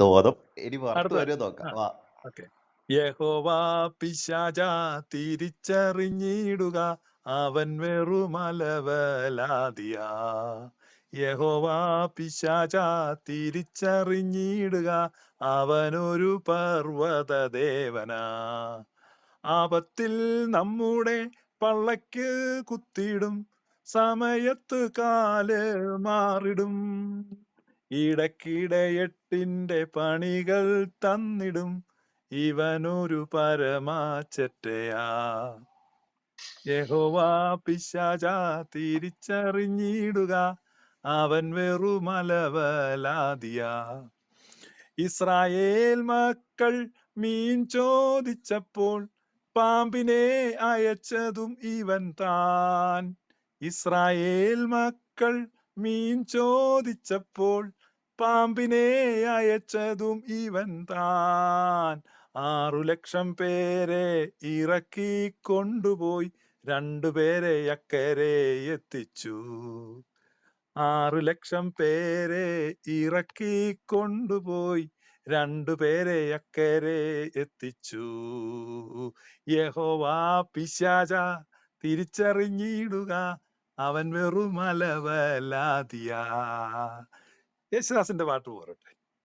തോന്നും ഇനി പുറത്തു വരെ നോക്കാം. വാ. യഹോവാ പിശാച തിരിച്ചറിഞ്ഞിടുക അവൻ വെറുമലവലാദിയ യഹോവാ പിശാച തിരിച്ചറിഞ്ഞിടുക അവനൊരു പർവത ദേവനാ ആപത്തിൽ നമ്മുടെ പള്ളക്ക് കുത്തിയിടും സമയത്ത് കാൽ മാറിടും. ഇടയ്ക്കിടെ എട്ടിന്റെ പണികൾ തന്നിടും. ഇവനൊരു പരമാച്ചറ്റയാ. യഹോവാ പിശാച തിരിച്ചറിഞ്ഞിടുക. അവൻ വെറുമലവലാദിയ ഇസ്രായേൽ മക്കൾ മീൻ ചോദിച്ചപ്പോൾ പാമ്പിനെ അയച്ചതും ഇവൻ താൻ. ഇസ്രായേൽ മക്കൾ മീൻ ചോദിച്ചപ്പോൾ പാമ്പിനെ അയച്ചതും ഇവൻ താൻ. ആറു ലക്ഷം പേരെ ഇറക്കി കൊണ്ടുപോയി രണ്ടുപേരെ അക്കരെ എത്തിച്ചു. ആറു ലക്ഷം പേരെ ഇറക്കി കൊണ്ടുപോയി രണ്ടുപേരെ അക്കരെ എത്തിച്ചു. യഹോവാ പിശാച തിരിച്ചറിഞ്ഞിടുക അവൻ വെറുമലവലാതിയാ. യേശുദാസിന്റെ പാട്ട് പോരട്ടെ.